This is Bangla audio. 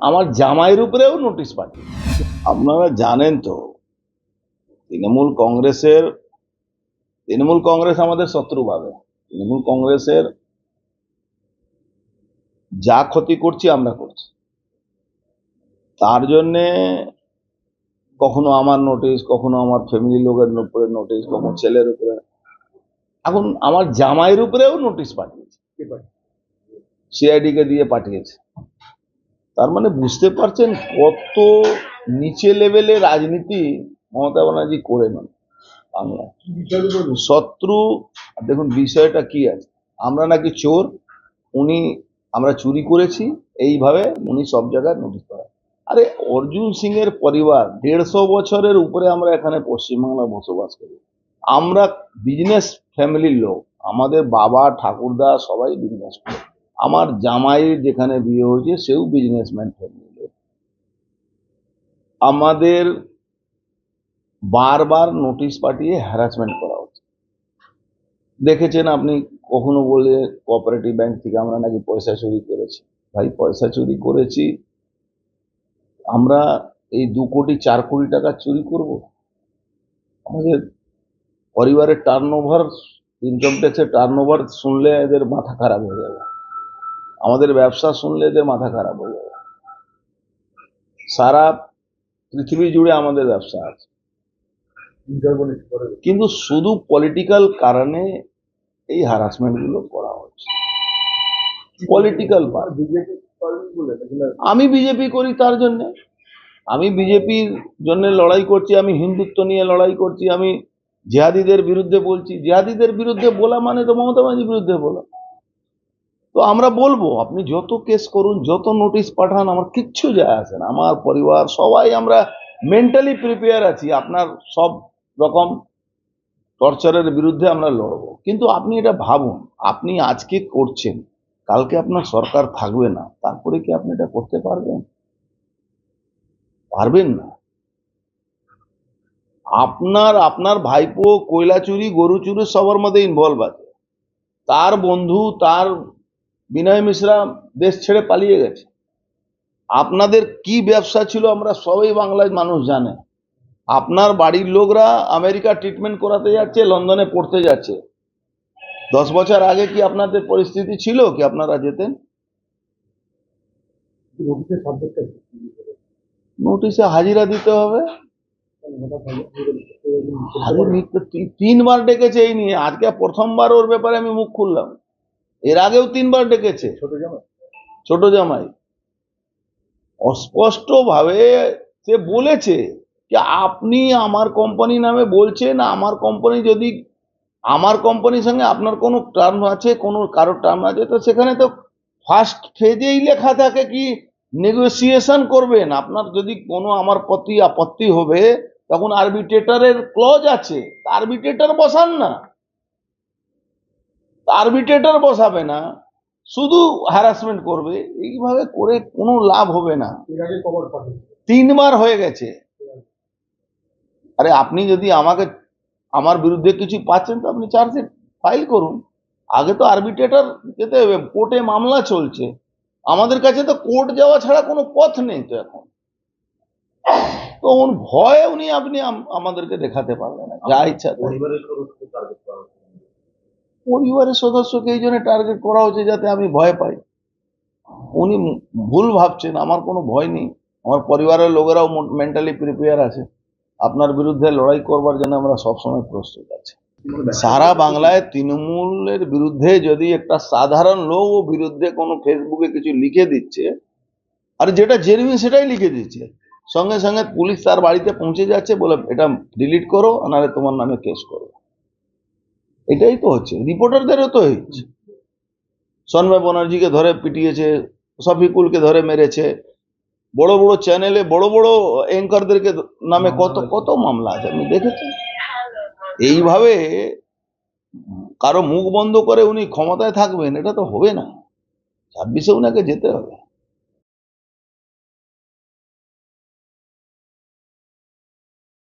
আমার জামাইয়ের উপরেও নোটিশ পাঠিয়ে আপনারা জানেন তো তৃণমূল কংগ্রেসের তৃণমূল কংগ্রেস আমাদের শত্রু ভাবে। তৃণমূল কংগ্রেসের যা ক্ষতি করছি আমরা করছি। তার জন্যে কখনো আমার নোটিশ কখনো আমার ফ্যামিলি লোকের উপরে নোটিশ কখনো ছেলের উপরে। এখন আমার জামাইয়ের উপরেও নোটিশ পাঠিয়েছে। সিআইডি কে দিয়ে পাঠিয়েছে। তার মানে বুঝতে পারছেন কত নিচে লেভেলে রাজনীতি মমতা ব্যানার্জি করে নেন বাংলায়। শত্রু, দেখুন বিষয়টা কি আছে? আমরা নাকি চোর, উনি আমরা চুরি করেছি, এইভাবে উনি সব জায়গায় নোটিশ করেন আরে অর্জুন সিং এর পরিবার, দেড়শো বছরের উপরে আমরা এখানে পশ্চিমবাংলায় বসবাস করি। আমরা বিজনেস ফ্যামিলির লোক, আমাদের বাবা, ঠাকুরদা সবাই বিজনেস করে। আমার জামাইয়ের যেখানে বিয়ে হয়েছে, সেও বিজনেসম্যান ফ্যামিলি আমাদের বারবার নোটিশ পাঠিয়ে হ্যারাসমেন্ট করা হচ্ছে। দেখেছেন আপনি কখনো বলে কোঅপারেটিভ ব্যাংক থেকে আমরা নাকি পয়সা চুরি করেছি? ভাই, পয়সা চুরি করেছি। আমরা এই দু কোটি, চার কোটি টাকা চুরি করব? আমাদের পরিবারের টার্ন ওভার ইনকাম ট্যাক্সের টার্ন ওভার শুনলে এদের মাথা খারাপ হয়ে যাবে। আমাদের ব্যবসা শুনলে এদের মাথা খারাপ হয়ে যাবে। সারা পৃথিবী জুড়ে আমাদের ব্যবসা আছে। কিন্তু শুধু পলিটিক্যাল কারণে এই হ্যারাসমেন্টগুলো করা হচ্ছে। পলিটিক্যাল আমি বিজেপি করি তার জন্য। আমি বিজেপির জন্য লড়াই করছি, আমি হিন্দুত্ব নিয়ে লড়াই করছি, আমি জিহাদিদের বিরুদ্ধে বলছি। জিহাদিদের বিরুদ্ধে বলা মানে তো মমতা বিরুদ্ধে বলা। তো আমরা বলব, আপনি যত কেস করুন, যত নোটিশ পাঠান, আমার কিচ্ছু যায় আসে না। আমার পরিবার, সবাই আমরা মেন্টালি প্রিপেয়ার আছি, আপনার সব রকম টর্চারের বিরুদ্ধে আমরা লড়বো। কিন্তু আপনি এটা ভাবুন, আপনি আজকে করছেন, কালকে আপনার সরকার থাকবে না, তারপরে কি আপনি এটা করতে পারবেন? পারবেন না। আপনার আপনার ভাইপো কয়লা চুরি গরু চুরি সবার মধ্যে ইনভলভ আছে। তার বন্ধু, তার বিনয় মিশ্রা দেশ ছেড়ে পালিয়ে গেছে। আপনাদের কি ব্যবসা ছিল আমরা সবাই বাংলায় মানুষ জানে। আপনার বাড়ির লোকরা আমেরিকা ট্রিটমেন্ট করাতে যাচ্ছে লন্ডনে পড়তে যাচ্ছে। দশ বছর আগে কি আপনাদের পরিস্থিতি ছিল কি আপনারা যেতেন? নোটিশে হাজিরা দিতে হবে। তিনবার ডেকেছে এই নিয়ে। আজকে প্রথমবার ওর ব্যাপারে আমি মুখ খুললাম। এর আগেও তিনবার ডেকেছে। ছোট জামাই? অস্পষ্ট ভাবে সে বলেছে যে আপনি আমার কোম্পানি নামে বলছেন আমার কোম্পানি যদি আমার কোম্পানির সঙ্গে আপনার কোনো টার্ম আছে কোনো কারোর টার্ম আছে তো সেখানে তো ফার্স্ট ফেজেই লেখা থাকে কি নেগোসিয়েশন করবেন। আপনার যদি কোনো আমার প্রতি আপত্তি হবে তখন আরবিট্রেটারের ক্লজ আছে। আরবিট্রেটার বসান না। আরবিট্রেটার বসাবে না শুধু হ্যারাসমেন্ট করবে এইভাবে করে কোনো লাভ হবে না। তিনবার হয়ে গেছে। আরে আপনি যদি আমাকে আমার বিরুদ্ধে কিছু পাচ্ছেন তো আপনি চার্জশিট ফাইল করুন। আগে তো আরবিট্রেটার যেতে হবে কোর্টে মামলা চলছে। আমাদের কাছে তো কোর্ট যাওয়া ছাড়া কোনো পথ নেই তো এখন। তো ভয় উনি আপনি আমাদেরকে দেখাতে পারবেন না যা ইচ্ছা। পরিবারের সদস্যকে এই জন্য টার্গেট করা হচ্ছে যাতে আমি ভয় পাই। উনি ভুল ভাবছেন, আমার কোনো ভয় নেই। আমার পরিবারের লোকেরাও মেন্টালি প্রিপেয়ার আছে। আপনার বিরুদ্ধে লড়াই করবার জন্য আমরা সবসময় প্রস্তুত আছি। সারা বাংলায় তৃণমূলের বিরুদ্ধে যদি একটা সাধারণ লোক বিরুদ্ধে কোনো ফেসবুকে কিছু লিখে দিচ্ছে, আর যেটা জেনুইন সেটাই লিখে দিচ্ছে। সঙ্গে সঙ্গে পুলিশ তার বাড়িতে পৌঁছে যাচ্ছে বলে এটা ডিলিট করো, নাহলে তোমার নামে কেস করো এটাই তো হচ্ছে রিপোর্টারদেরও তো হচ্ছে সন্ময় ব্যানার্জিকে ধরে পিটিয়েছে শফিকুলকে ধরে মেরেছে বড় বড় চ্যানেলে বড় বড় অ্যাঙ্কারদেরকে নামে কত কত মামলা আছে আপনি দেখেছেন? এইভাবে কারও মুখ বন্ধ করে উনি ক্ষমতায় থাকবেন এটা তো হবে না। ছাব্বিশে উনাকে যেতে হবে।